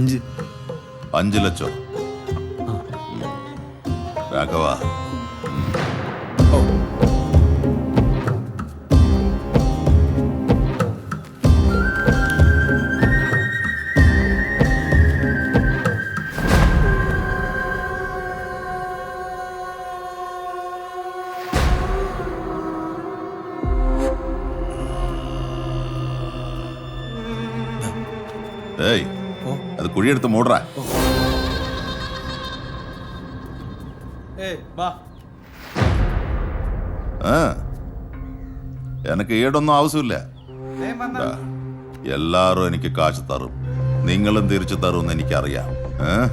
അഞ്ച്. അഞ്ച് ലക്ഷം. രാഘവ അത് കുഴിയെടുത്ത് മൂടറ എനിക്ക് ഈടൊന്നും ആവശ്യമില്ല. എല്ലാരും എനിക്ക് കാശ് തരും. നിങ്ങളും തിരിച്ചു എന്ന് എനിക്കറിയാം. ഏ?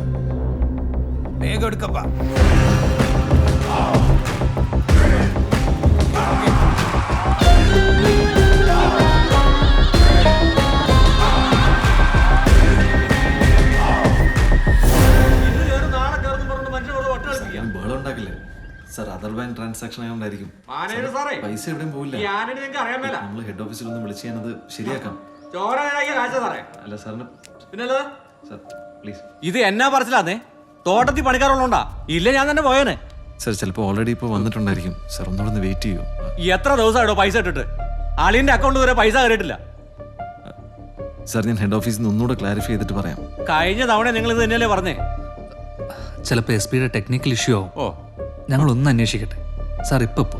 വേഗം എടുക്കപ്പാ. ട്രാൻസാക്ഷൻ ആയതുകൊണ്ടായിരിക്കും. മാനേജർ സാറേ പൈസ എവിടെയും ആനയെ നിങ്ങൾക്ക് അറിയാൻ മേല. നമ്മൾ ഹെഡ് ഓഫീസിൽ ഒന്ന് വിളിച്ച് ഞാനത് ശരിയാക്കാം. ചോര നേരാക്കിയ കാഴ്ച സാറേ. അല്ല സാറിന് പിന്നല്ലേ സാർ പ്ലീസ് ഇത് എന്നാ പറച്ചില്ലാന്നേ തോട്ടത്തിൽ പണിക്കാറുള്ളോണ്ടാ ഇല്ല ഞാൻ തന്നെ പോയേനെ. സാർ ചിലപ്പോൾ ഓൾറെഡി ഇപ്പോൾ വന്നിട്ടുണ്ടായിരിക്കും. സാർ ഒന്നുകൂടെ ഒന്ന് വെയിറ്റ് ചെയ്യൂ. എത്ര ദിവസമായിട്ടോ പൈസ ഇട്ടിട്ട്? അളിന്റെ അക്കൗണ്ട് വരെ പൈസ കയറിയിട്ടില്ല. സാർ ഞാൻ ഹെഡ് ഓഫീസിൽ നിന്ന് ഒന്നുകൂടെ ക്ലാരിഫൈ ചെയ്തിട്ട് പറയാം. കഴിഞ്ഞ തവണ നിങ്ങൾ ഇത് തന്നെയല്ലേ പറഞ്ഞേ? ചിലപ്പോൾ എസ് പിയുടെ ടെക്നിക്കൽ ഇഷ്യൂ ആവും. ഓ. ഞങ്ങൾ ഒന്ന് അന്വേഷിക്കട്ടെ. സാർ ഇപ്പൊ പോ.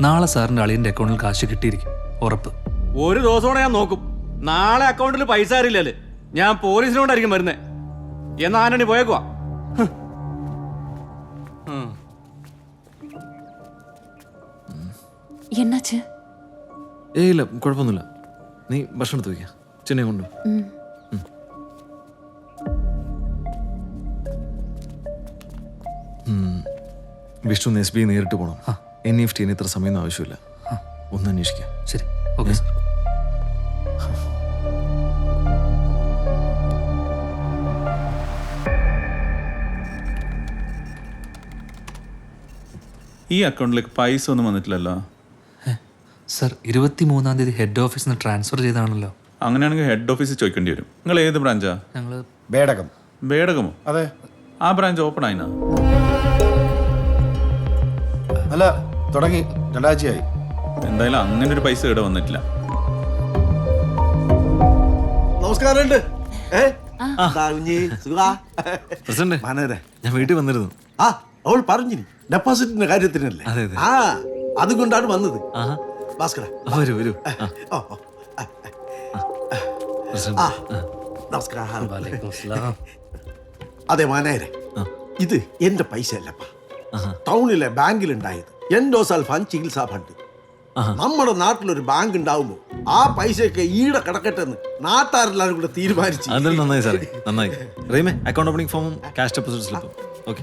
നാളെ സാറിന്റെ അളിയന്റെ അക്കൗണ്ടിൽ കാശ് കിട്ടിയിരിക്കും. ഉറപ്പ്. ഒരു ദിവസം ഞാൻ നോക്കും. നാളെ അക്കൗണ്ടിൽ പൈസ അറിയില്ലല്ലേ ഞാൻ പോലീസിനോണ്ടായിരിക്കും വരുന്നേ. എന്നാ ആനണി പോയേക്കുവാ എന്നാച്ച് ഏയ് ഇല്ല കുഴപ്പമൊന്നുമില്ല. നീ ഭക്ഷണം വയ്ക്കാം. ചെന്നൈ കൊണ്ടുപോകും വിഷ്ണു എസ് ബി നേരിട്ട് പോകണം എൻ എഫ് ടിന് ഇത്ര സമയമൊന്നും ആവശ്യമില്ല. ഒന്ന് അന്വേഷിക്കാം. ശരി. Okay sir. ഈ അക്കൗണ്ടിലേക്ക് പൈസ ഒന്നും വന്നിട്ടില്ലല്ലോ? സർ ഇരുപത്തി മൂന്നാം തീയതി ഹെഡ് ഓഫീസിൽ നിന്ന് ട്രാൻസ്ഫർ ചെയ്താണല്ലോ അങ്ങനെയാണെങ്കിൽ ഹെഡ് ഓഫീസിൽ ചോദിക്കേണ്ടി വരും. നിങ്ങൾ ഏത് ബ്രാഞ്ചാ? ഞങ്ങൾ ബേടകം. ബേടകമോ? അതെ. ആ ബ്രാഞ്ച് ഓപ്പൺ ആയിനാ? അല്ല തുടങ്ങി. രണ്ടാഴ്ചയായി. എന്തായാലും അങ്ങനെ ഒരു പൈസ ഇവിടെ വന്നിട്ടില്ല. നമസ്കാരമുണ്ട്? പ്രസിഡന്റ് മനോഹരെ. ഞാൻ വീട്ടിൽ വന്നിരുന്നു. ആ അവൾ പറഞ്ഞു ഡെപ്പോസിറ്റിന്റെ കാര്യത്തിനല്ലേ? അതെ, അതെ. ആ അതുകൊണ്ടാണ് വന്നത്. ആഹാ. ഭാസ്കര ആ, വരൂ വരൂ. ആ, ഓ ഓ, ആ, പ്രസിഡന്റ് ആ നമസ്കാരം. വലൈക്കും സ്ലാം. അതെ മാനേരെ ഇത് എന്റെ പൈസ അല്ലപ്പാ. ടൗണിലെ ബാങ്കിൽ ഉണ്ടായത് എൻഡോസൽഫാൻ ചികിത്സാ ഫണ്ട്. നമ്മുടെ നാട്ടിലൊരു ബാങ്ക് ഉണ്ടാവുമ്പോ ആ പൈസയൊക്കെ ഈടെ കിടക്കട്ടെന്ന് നാട്ടാരെല്ലാരും കൂടെ തീരുമാനിച്ചു. നന്നായി സാറേ നന്നായി. റീമേ അക്കൗണ്ട് ഓപ്പണിംഗ് ഫോമും ക്യാഷ് ഡെപ്പോസിറ്റ് സ്ലിപ്പും ഓക്കെ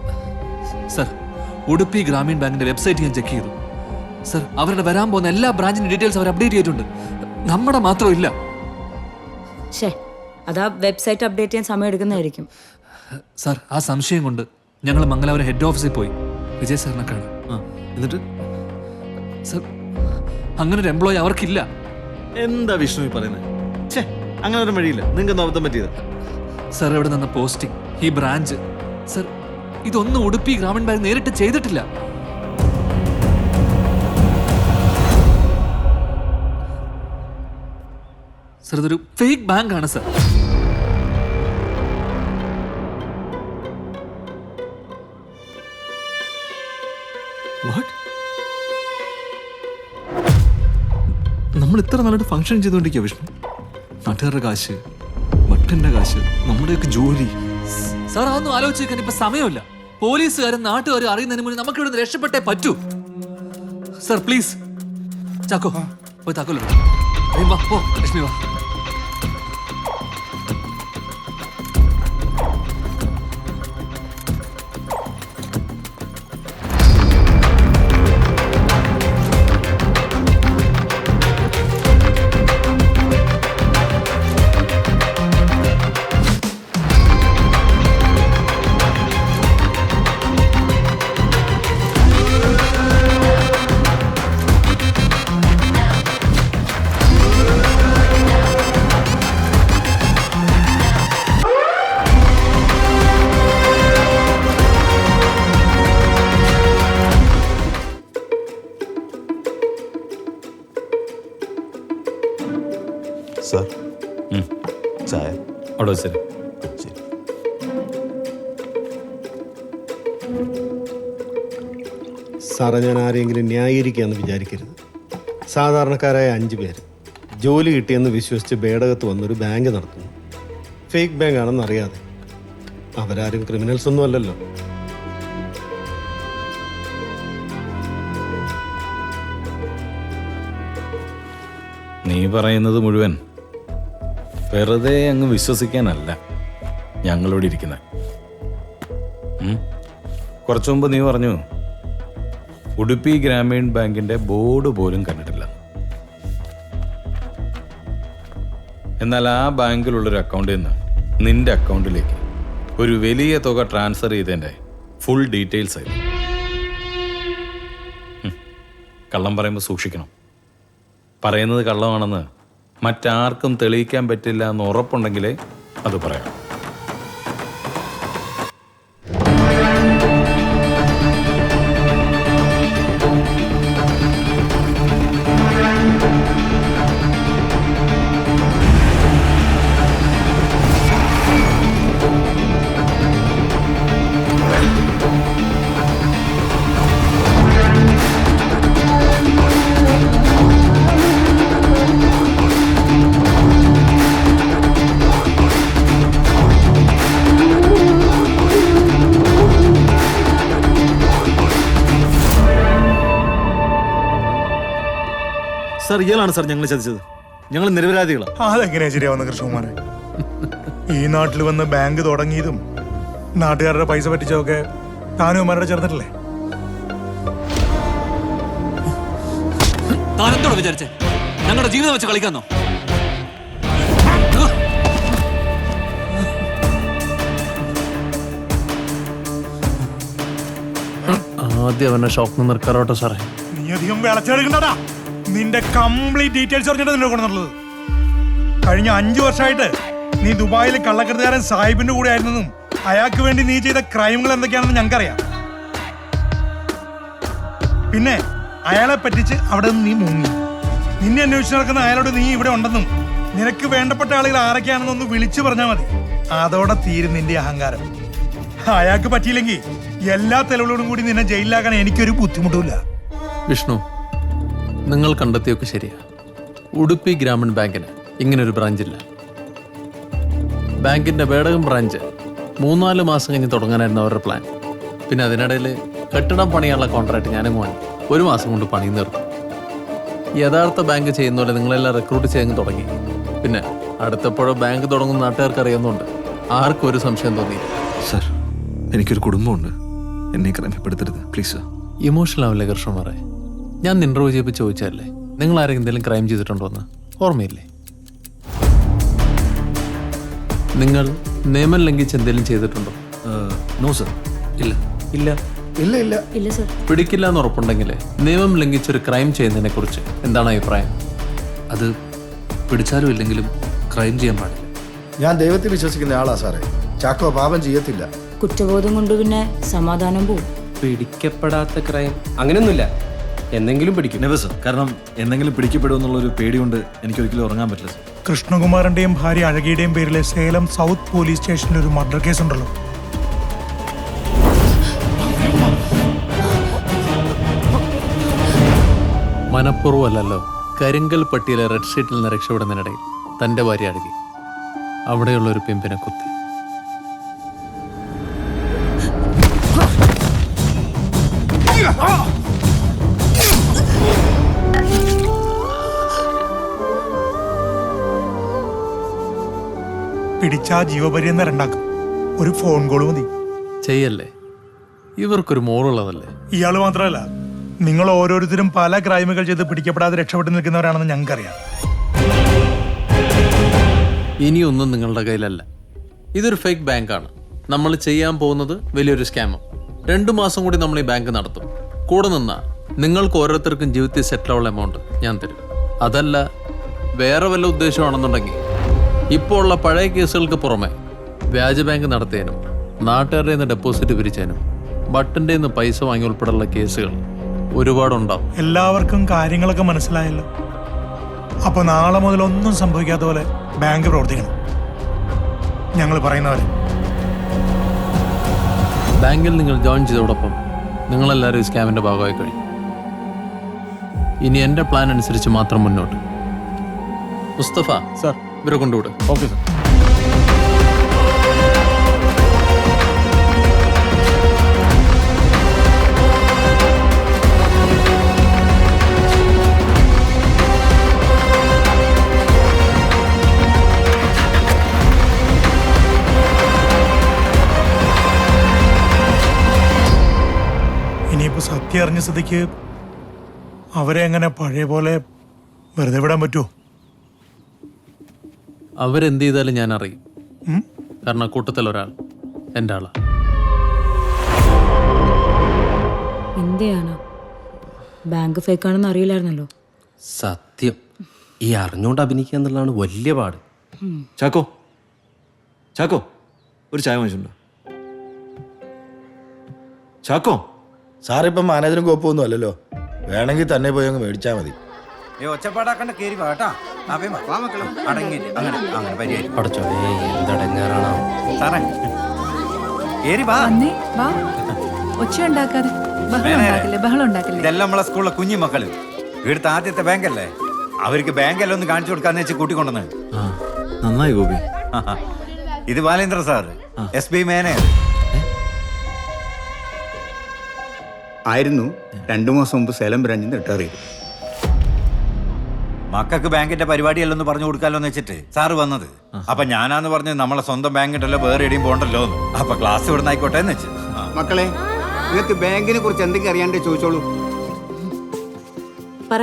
സർ ഉടുപ്പി ഗ്രാമീൺ ബാങ്കിന്റെ വെബ്സൈറ്റ് ഞാൻ ചെക്ക് ചെയ്തു. സർ അവരുടെ വരാൻ പോകുന്ന എല്ലാ ബ്രാഞ്ചിന്റെ ഡീറ്റെയിൽസ് അവർ അപ്ഡേറ്റ് ചെയ്തിട്ടുണ്ട്. നമ്മുടെ മാത്രം ഇല്ല. ഷേ അതാ വെബ്സൈറ്റ് അപ്ഡേറ്റ് ചെയ്യാൻ സമയം എടുക്കുന്നതായിരിക്കും. സർ ആ സംശയം കൊണ്ട് ഞങ്ങൾ മംഗലാപുരം ഹെഡ് ഓഫീസിൽ പോയി. വിജയ് സാറിനെ കാണാം. എന്നിട്ട്? സർ അങ്ങനെ ഒരു എംപ്ലോയി അവർക്കില്ല. എന്താ വിഷ്ണു പറയുന്നത് ഛേ അങ്ങനെ ഒരു വഴിയില്ല. നിങ്ങൾക്ക് അബദ്ധം പറ്റിയത്? സർ ഇവിടെ നിന്ന പോസ്റ്റിംഗ് ഈ ബ്രാഞ്ച്. സർ ഇതൊന്നും ഉടുപ്പി ഗ്രാമീൺ ബാങ്ക് നേരിട്ട് ചെയ്തിട്ടില്ല. സർ ഇതൊരു ഫേക്ക് ബാങ്ക് ആണ് സർ നമ്മൾ ഇത്ര നല്ലൊരു ഫംഗ്ഷൻ ചെയ്തുകൊണ്ടിരിക്കുക വിഷ്ണു. നാട്ടുകാരുടെ കാശ് ഭട്ടന്റെ കാശ് നമ്മുടെയൊക്കെ ജോലി. സാർ അതൊന്നും ആലോചിക്കാൻ ഇപ്പൊ സമയമില്ല. പോലീസുകാരും നാട്ടുകാരും അറിയുന്നതിന് മുന്നേ നമുക്ക് ഇവിടെ രക്ഷപ്പെട്ടേ പറ്റൂ. Sir please. ചാക്കോ പോയി താക്കോലോ വാ പോ ലക്ഷ്മി വാ. സാറേ ഞാൻ ആരെങ്കിലും ന്യായീകരിക്കാമെന്ന് വിചാരിക്കരുത്. സാധാരണക്കാരായ അഞ്ച് പേര് ജോലി കിട്ടിയെന്ന് വിശ്വസിച്ച് ബേടകത്ത് വന്നൊരു ബാങ്ക് നടത്തുന്നു. ഫേക്ക് ബാങ്ക് ആണെന്ന് അറിയാതെ. അവരാരും ക്രിമിനൽസ് ഒന്നും അല്ലല്ലോ. നീ പറയുന്നത് മുഴുവൻ വെറുതെ അങ്ങ് വിശ്വസിക്കാനല്ല ഞങ്ങളോട് ഇരിക്കുന്നത് കുറച്ചു മുമ്പ് നീ പറഞ്ഞു ഉടുപ്പി ഗ്രാമീൺ ബാങ്കിന്റെ ബോർഡ് പോലും കണ്ടിട്ടില്ല. എന്നാൽ ആ ബാങ്കിലുള്ളൊരു അക്കൗണ്ടിൽ നിന്ന് നിന്റെ അക്കൗണ്ടിലേക്ക് ഒരു വലിയ തുക ട്രാൻസ്ഫർ ചെയ്തതിന്റെ ഫുൾ ഡീറ്റെയിൽസ് ഉം. കള്ളം പറയുമ്പോൾ സൂക്ഷിക്കണം. പറയുന്നത് കള്ളമാണെന്ന് മറ്റാർക്കും തെളിയിക്കാൻ പറ്റില്ല എന്ന് ഉറപ്പുണ്ടെങ്കിലേ അത് പറയാം. സാർ ഇയാളാണ് സാർ ഞങ്ങൾ ചതിച്ചത്. ഞങ്ങൾ നിരപരാധികളാണ് അതെങ്ങനെയാ ശരിയാവുന്ന കൃഷ്ണകുമാരെ ഈ നാട്ടിൽ വന്ന് ബാങ്ക് തുടങ്ങിയതും നാട്ടുകാരുടെ പൈസ പറ്റിച്ചതൊക്കെ താനുമാരുടെ ചേർന്നിട്ടില്ലേ? താനെന്തോട് വിചാരിച്ചേ? ഞങ്ങളുടെ ജീവിതം വെച്ച് കളിക്കാന്നോ? ആദ്യം അവനെ ഷോക്ക് നിർക്കാറോട്ടോ സാറേ. നീ അധികം വിളച്ചെടുക്കണ്ടടാ. നിന്റെ കംപ്ലീറ്റ് ഡീറ്റെയിൽസ് അറിഞ്ഞിട്ട് നിന്നെ കഴിഞ്ഞ അഞ്ചു വർഷമായിട്ട് നീ ദുബായിൽ കള്ളക്കടത്തുകാരൻ സാഹിബിന്റെ കൂടെ ആയിരുന്നെന്നും അയാൾക്ക് വേണ്ടി നീ ചെയ്ത ക്രൈമുകൾ എന്തൊക്കെയാണെന്ന് ഞങ്ങൾക്കറിയാം. പിന്നെ അയാളെ പറ്റിച്ച് അവിടെ നിന്ന് നീ മുങ്ങി. നിന്നെ അന്വേഷിച്ച് നടക്കുന്ന അയാളോട് നീ ഇവിടെ ഉണ്ടെന്നും നിനക്ക് വേണ്ടപ്പെട്ട ആളുകൾ ആരൊക്കെയാണെന്ന് ഒന്ന് വിളിച്ചു പറഞ്ഞാൽ മതി. അതോടെ തീരും നിന്റെ അഹങ്കാരം. അയാൾക്ക് പറ്റിയില്ലെങ്കിൽ എല്ലാ തെളിവുകളോടും കൂടി നിന്നെ ജയിലിലാക്കാൻ എനിക്കൊരു ബുദ്ധിമുട്ടുമില്ല. വിഷ്ണു നിങ്ങൾ കണ്ടെത്തിയൊക്കെ ശരിയാണ് ഉടുപ്പി ഗ്രാമീൺ ബാങ്കിന് ഇങ്ങനൊരു ബ്രാഞ്ചില്ല. ബാങ്കിന്റെ വേടകം ബ്രാഞ്ച് മൂന്നാൽ മാസം കഴിഞ്ഞ് തുടങ്ങാനായിരുന്നു അവരുടെ പ്ലാൻ. പിന്നെ അതിനിടയിൽ കെട്ടിടം പണിയാനുള്ള കോൺട്രാക്ട് ഞാനും വാങ്ങി ഒരു മാസം കൊണ്ട് പണി നിർത്തും യഥാർത്ഥ ബാങ്ക് ചെയ്യുന്ന പോലെ നിങ്ങളെല്ലാം റിക്രൂട്ട് ചെയ്യാൻ തുടങ്ങി. പിന്നെ അടുത്തപ്പോഴോ ബാങ്ക് തുടങ്ങുന്ന നാട്ടുകാർക്ക് അറിയുന്നുണ്ട് ആർക്കും ഒരു സംശയം തോന്നി സാർ എനിക്കൊരു കുടുംബമുണ്ട്. എന്നെ ക്രമപ്പെടുത്തരുത്. പ്ലീസ് ഇമോഷണൽ ആവില്ലേ കൃഷ്ണമാരെ ഞാൻ ഇന്റർവ്യൂ ചെയ്യപ്പോൾ ചോദിച്ചതല്ലേ? നിങ്ങൾ ആരെങ്കിലും എന്തെങ്കിലും ക്രൈം ചെയ്തിട്ടുണ്ടോ എന്ന്? ഓർമ്മയില്ലേ? നിങ്ങൾ നിയമം ലംഘിച്ച് എന്തെങ്കിലും ചെയ്തിട്ടുണ്ടോ? നോ സർ ഇല്ല. ഇല്ല? ഇല്ല ഇല്ല. ഇല്ല സർ പിടിക്കില്ല എന്ന് ഉറപ്പുണ്ടെങ്കിൽ നിയമം ലംഘിച്ചൊരു ക്രൈം ചെയ്യുന്നതിനെ കുറിച്ച് എന്താണ് അഭിപ്രായം? അത് പിടിച്ചാലും ഇല്ലെങ്കിലും ക്രൈം ചെയ്യാൻ പാടില്ല. ഞാൻ ദൈവത്തിൽ വിശ്വസിക്കുന്ന ആളാ സാറേ ചാക്കോ പാപം ചെയ്യത്തില്ല. കുറ്റബോധം കൊണ്ട് പിന്നെ സമാധാനം പോവും. പിടിക്കപ്പെടാത്ത ക്രൈം അങ്ങനെയൊന്നുമില്ല. എന്തെങ്കിലും പിടിക്കും. സർ കാരണം എന്തെങ്കിലും പിടിക്കപ്പെടുമെന്നുള്ളൊരു പേടി കൊണ്ട് എനിക്ക് ഒരിക്കലും ഉറങ്ങാൻ പറ്റില്ല സർ. കൃഷ്ണകുമാറിന്റെയും ഭാര്യ അഴകിയുടെയും പേരിലെ സേലം സൗത്ത് പോലീസ് സ്റ്റേഷനിൽ ഒരു മർഡർ കേസ് ഉണ്ടല്ലോ മനഃപൂർവമല്ലല്ലോ കരിങ്കൽ പട്ടിയിലെ റെഡ് ഷീറ്റിൽ നിന്ന് രക്ഷപ്പെടുന്നതിനിടയിൽ തന്റെ ഭാര്യ അഴകി അവിടെയുള്ള ഒരു പിമ്പിനെ കുത്തി. പിടിച്ചാ ജീവപര്യന്തം രണ്ടാക്കും. ഒരു ഫോൺ കോൾ മതി. ചെയ്യല്ലേ? ഇവർക്കൊരു മോളുള്ളതല്ലേ? ഇയാൾ മാത്രമല്ല നിങ്ങൾ ഓരോരുത്തരും പല ക്രൈമുകൾ ചെയ്ത് പിടിക്കപ്പെടാതെ രക്ഷപ്പെട്ടു നിൽക്കുന്നവരാണെന്ന് ഞങ്ങൾക്കറിയാം. ഇനിയൊന്നും നിങ്ങളുടെ കയ്യിലല്ല. ഇതൊരു ഫേക്ക് ബാങ്കാണ് നമ്മൾ ചെയ്യാൻ പോകുന്നത് വലിയൊരു സ്കാമും രണ്ടു മാസം കൂടി നമ്മൾ ഈ ബാങ്ക് നടത്തും. കൂടെ നിന്നാ നിങ്ങൾക്ക് ഓരോരുത്തർക്കും ജീവിതത്തിൽ സെറ്റിൽ ആവുള്ള എമൗണ്ട് ഞാൻ തരും. അതല്ല വേറെ വല്ല ഉദ്ദേശമാണെന്നുണ്ടെങ്കിൽ ഇപ്പോൾ ഉള്ള പഴയ കേസുകൾക്ക് പുറമെ വ്യാജ ബാങ്ക് നടത്തിയതിനും നാട്ടുകാരുടെ നിന്ന് ഡെപ്പോസിറ്റ് പിരിച്ചതിനും ബട്ടന്റെ നിന്ന് പൈസ വാങ്ങി ഉൾപ്പെടെയുള്ള കേസുകൾ ഒരുപാടുണ്ടാവും. എല്ലാവർക്കും കാര്യങ്ങളൊക്കെ മനസ്സിലായല്ലോ. അപ്പൊ നാളെ മുതൽ ഒന്നും സംഭവിക്കാത്ത പോലെ ബാങ്ക് പ്രവർത്തിക്കണം. ഞങ്ങൾ പറയുന്നവരെ ബാങ്കിൽ നിങ്ങൾ ജോയിൻ ചെയ്തതോടൊപ്പം നിങ്ങളെല്ലാവരും ഈ സ്കാമിന്റെ ഭാഗമായി കഴിഞ്ഞു. ഇനി എന്റെ പ്ലാൻ അനുസരിച്ച് മാത്രം മുന്നോട്ട്. മുസ്തഫ. സാർ. ഇവരെ കൊണ്ടുവിടും. Okay sir. ഇനിയിപ്പോ സത്യം അറിഞ്ഞ സ്ഥിതിക്ക് അവരെ എങ്ങനെ പഴയ പോലെ വെറുതെ വിടാൻ പറ്റുമോ അവരെന്ത് ചെയ്താലും ഞാൻ അറിയും. കാരണം കൂട്ടത്തിൽ ഒരാൾ എന്റെ ആളാ. ബാങ്ക് ബാങ്ക് ഫേക്കാണെന്ന് അറിയില്ലായിരുന്നല്ലോ. സത്യം. ഈ അറിഞ്ഞുകൊണ്ട് അഭിനയിക്കുക എന്നുള്ളതാണ് വലിയ പാട്. ചാക്കോ. ചാക്കോ. ഒരു ചായ വാങ്ങിച്ചിട്ടുണ്ടോ ചാക്കോ. സാറിപ്പം മാനേജറും കോപ്പൊന്നും അല്ലല്ലോ. വേണമെങ്കിൽ തന്നെ പോയി അങ്ങ് മേടിച്ചാൽ മതി. ഒച്ചപ്പാടാക്കണ്ട കേറി വാട്ടാ അടങ്ങി. അങ്ങനെ അങ്ങനെ പരിഹാരം എന്തടങ്ങാറാണോ. സാറേ വാ. വന്നേ വാ. ഒച്ച ഉണ്ടാക്കാതെ ബഹളം ഉണ്ടാക്കില്ലേ ബഹളം ഉണ്ടാക്കില്ലേ? ഇതെല്ലാം നമ്മളെ സ്കൂളിലെ കുഞ്ഞു മക്കൾ. ഇവിടുത്തെ ആദ്യത്തെ ബാങ്ക് അല്ലേ അവർക്ക് ബാങ്ക് ഒന്ന് കാണിച്ചു കൊടുക്കാന്ന് വെച്ച് കൂട്ടിക്കൊണ്ടെന്ന് ആ നന്നായി ഗോപി. ഇത് ബാലേന്ദ്ര സാർ എസ് ബി മേനെ. ആയിരുന്നു രണ്ടു മാസം മുമ്പ് സേലം ബ്രാഞ്ചിൽ നിന്ന് റിട്ടയർ ചെയ്തു. മക്കൾക്ക് ബാങ്കിന്റെ പരിപാടിയല്ലെന്ന് പറഞ്ഞു കൊടുക്കാലോ എന്ന് വെച്ചിട്ട് സാറ് വന്നത്. അപ്പൊ ഞാനാന്ന് പറഞ്ഞ് നമ്മളെ സ്വന്തം ബാങ്ക് ഉണ്ടല്ലോ വേറെ എവിടെയും പോണ്ടല്ലോ അപ്പൊ ക്ലാസ് ഇവിടെ ആയിക്കോട്ടെ എന്ന് വെച്ച്. മക്കളെ നിങ്ങൾക്ക് ബാങ്കിനെ കുറിച്ച് എന്തെങ്കിലും അറിയാണ്ട് ചോദിച്ചോളൂ. പറ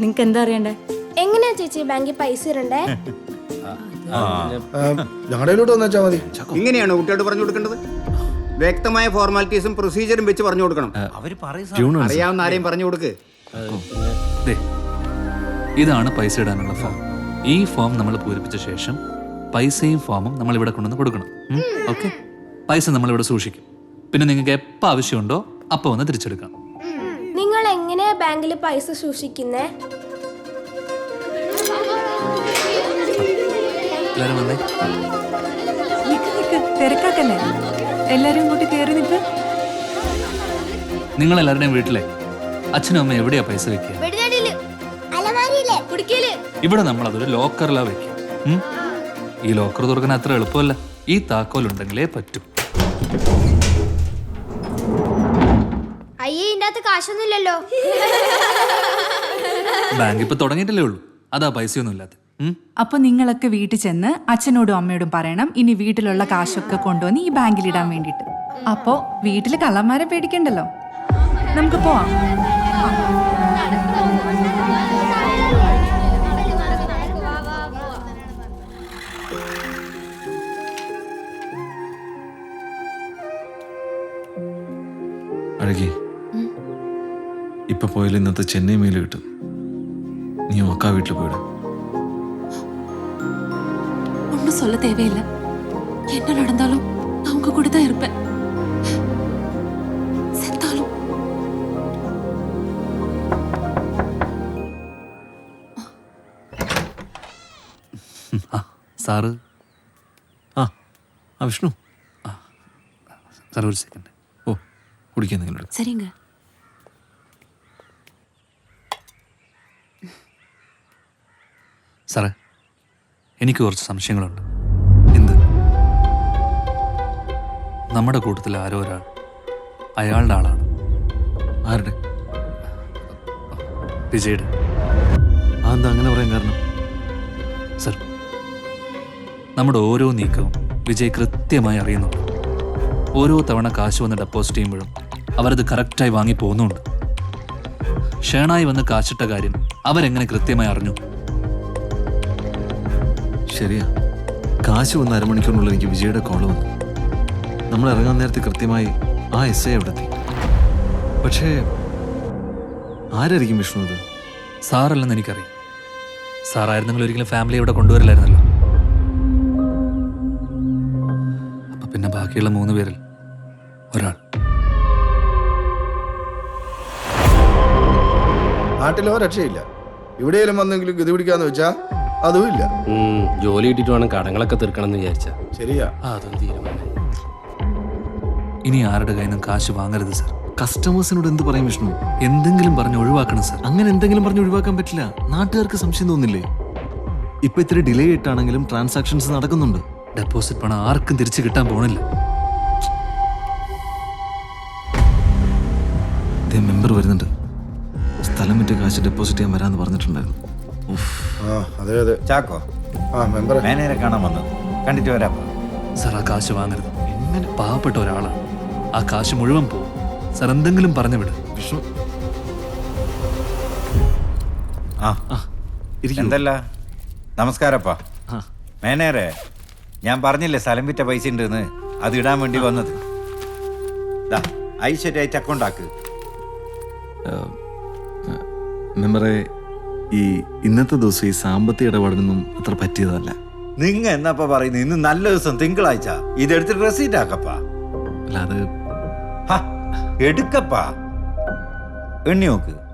നിങ്ങക്ക് എന്താ അറിയണ്ടേ? എങ്ങനെയാ ചേച്ചി ബാങ്കിൽ പൈസ ഇടണ്ടേ? ഞങ്ങളുടെ കയ്യിലോട്ട് മതി. ഇങ്ങനെയാണ് കുട്ടിയോട് പറഞ്ഞു കൊടുക്കേണ്ടത്? വ്യക്തമായ ഫോർമാലിറ്റീസും പ്രൊസീജിയറും വെച്ച് പറഞ്ഞു കൊടുക്കണം. അവർ. അറിയാവുന്ന ആരെയും പറഞ്ഞു കൊടുക്ക്. ദേ, ഇതാണ് പൈസ ഇടാനുള്ള ഫോം ഈ ഫോം നമ്മൾ പൂരിപ്പിച്ച ശേഷം പൈസയും ഫോമും നമ്മൾ ഇവിടെ കൊണ്ടുവന്ന് കൊടുക്കണം. ഓക്കെ പൈസ നമ്മൾ ഇവിടെ സൂക്ഷിക്കും. പിന്നെ നിങ്ങൾക്ക് എപ്പോൾ ആവശ്യമുണ്ടോ അപ്പോൾ വന്ന് തിരിച്ചെടുക്കാം. നിങ്ങൾ എങ്ങനെയാ ബാങ്കിൽ പൈസ സൂക്ഷിക്കുന്നേ? എല്ലാവരും വന്നേ? തിരക്കാക്കല്ലേ? എല്ലാരും ഇങ്ങോട്ട് കയറി നിൽക്ക്. നിങ്ങൾ എല്ലാവരുടെയും വീട്ടിലെ? അച്ഛനും അമ്മ എവിടെയാ പൈസ വെക്കുക? ഇവിടെ നമ്മൾ അതൊരു ലോക്കറിലാ വെക്കും? ഈ ലോക്കർ തുറക്കാൻ അത്ര എളുപ്പമല്ല. ഈ താക്കോൽ ഉണ്ടെങ്കിലേ പറ്റൂ. അയ്യേ ഇതിന്റെ അകത്ത് കാശൊന്നുമില്ലല്ലോ. ബാങ്ക് ഇപ്പൊ തുടങ്ങിയിട്ടല്ലേ ഉള്ളൂ. അതാ പൈസയൊന്നും ഇല്ലാത്ത. അപ്പൊ നിങ്ങളൊക്കെ വീട്ടിൽ ചെന്ന് അച്ഛനോടും അമ്മയോടും പറയണം. ഇനി വീട്ടിലുള്ള കാശൊക്കെ കൊണ്ടുവന്ന് ഈ ബാങ്കിൽ ഇടാൻ വേണ്ടിട്ട് അപ്പോ വീട്ടിൽ കള്ളന്മാരെ പേടിക്കണ്ടല്ലോ. നമുക്ക് പോവാം. അഴകി ഇപ്പൊ പോയാലും ഇന്നത്തെ ചെന്നൈ മെയിൽ കിട്ടും നീ അക്കാ വീട്ടിൽ പോയിട് ஒன்றும் சொல்ல தேவையில்லை என்ன நடந்தாலும் நான் உங்க கூட தான் இருப்பேன் செத்தாலும் സാറ് ആ ആ വിഷ്ണു സാർ ഒരു സെക്കൻഡ് ഓ കുടിക്കാൻ നിങ്ങളോട് சரிங்க സാറേ എനിക്ക് കുറച്ച് സംശയങ്ങളുണ്ട് എന്ത് നമ്മുടെ കൂട്ടത്തിൽ ആരോ ഒരാൾ അയാളുടെ ആളാണ് ആരുടെ വിജയുടെ ആ എന്താ അങ്ങനെ പറയാൻ കാരണം സർ നമ്മുടെ ഓരോ നീക്കവും വിജയ് കൃത്യമായി അറിയുന്നുണ്ട് ഓരോ തവണ കാശ് വന്ന് ഡെപ്പോസിറ്റ് ചെയ്യുമ്പോഴും അവരത് കറക്റ്റായി വാങ്ങി പോകുന്നുണ്ട്. ഷേണായി വന്ന് കാശിട്ട കാര്യം അവരെങ്ങനെ കൃത്യമായി അറിഞ്ഞു? ശരിയാ. കാശ് വന്ന അരമണിക്കൂറിനുള്ളിൽ എനിക്ക് വിജയുടെ കോൾ വന്നു. നമ്മൾ ഇറങ്ങാൻ നേരത്തെ കൃത്യമായി ആ എസ് ഐ അവിടെ എത്തി പക്ഷേ ആരായിരിക്കും വിഷ്ണു ഇത്? സാറല്ലെന്ന് എനിക്കറിയാം. സാറായിരുന്നെങ്കിൽ ഒരിക്കലും ഫാമിലി ഇവിടെ കൊണ്ടുവരില്ലായിരുന്നല്ലോ. അപ്പൊ പിന്നെ ബാക്കിയുള്ള മൂന്ന് പേരിൽ ഒരാൾ. നാട്ടിലോ രക്ഷയില്ല. ഇവിടെയെങ്കിലും വന്നെങ്കിലും ഗതി പിടിക്കാന്ന് വെച്ചാ അതും ഇല്ല. ജോലി കിട്ടിട്ട് വേണം കടങ്ങളൊക്കെ തീർക്കണം എന്ന് വിചാരിച്ച. ശരിയാ. അതും തീരുമാനം ഇനി ആരുടെ കയ്യിൽ നിന്നും കാശ് വാങ്ങരുത് സർ. കസ്റ്റമേഴ്സിനോട് എന്ത് പറയും വിഷ്ണു? എന്തെങ്കിലും പറഞ്ഞ് ഒഴിവാക്കണം സർ. അങ്ങനെ എന്തെങ്കിലും പറഞ്ഞ് ഒഴിവാക്കാൻ പറ്റില്ല. നാട്ടുകാർക്ക് സംശയം തോന്നില്ലേ? ഇപ്പൊ ഇത്തിരി ഡിലേ ആയിട്ടാണെങ്കിലും ട്രാൻസാക്ഷൻസ് നടക്കുന്നുണ്ട്. ഡെപ്പോസിറ്റ് പണം ആർക്കും തിരിച്ചു കിട്ടാൻ പോണില്ല. മെമ്പർ വരുന്നുണ്ട്. സ്ഥലം വിറ്റ് കാശ് ഡെപ്പോസിറ്റ് ചെയ്യാൻ വരാന്ന് പറഞ്ഞിട്ടുണ്ടായിരുന്നു. ഉഫ്. ആ അതെ അതെ. ചാക്കോ? ആ മെമ്പർ കാണാൻ വന്നത് കണ്ടിട്ട് വരാം. സർ ആ കാശ് വാങ്ങരുത്. എങ്ങനെ പാവപ്പെട്ട ഒരാളാണ് ആ കാശ് മുഴുവൻ പോകും സർ എന്തെങ്കിലും പറഞ്ഞു വിട്. വിഷ്ണു. ആ. ഇരിക്കൂ. എന്തല്ല? നമസ്കാരപ്പാ. ആ. മേനേരെ ഞാൻ പറഞ്ഞില്ലേ സ്ഥലം വിറ്റ പൈസ ഉണ്ടെന്ന്? അത് ഇടാൻ വേണ്ടി വന്നത്. ദാ ഐശ്വര്യായിട്ട് അക്കൗണ്ട് ആക്ക്. മെമ്പറെ ഈ ഇന്നത്തെ ദിവസം ഈ സാമ്പത്തിക ഇടപാടിനൊന്നും അത്ര പറ്റിയതല്ല. നിങ്ങ എന്നപ്പ പറയുന്നത് ഇന്ന് നല്ല ദിവസം തിങ്കളാഴ്ച. ഇതെടുത്തിട്ട് റെസീറ്റ് ആക്കപ്പാ. അല്ല അത് എടുക്കപ്പാ. എണ്ണി നോക്ക്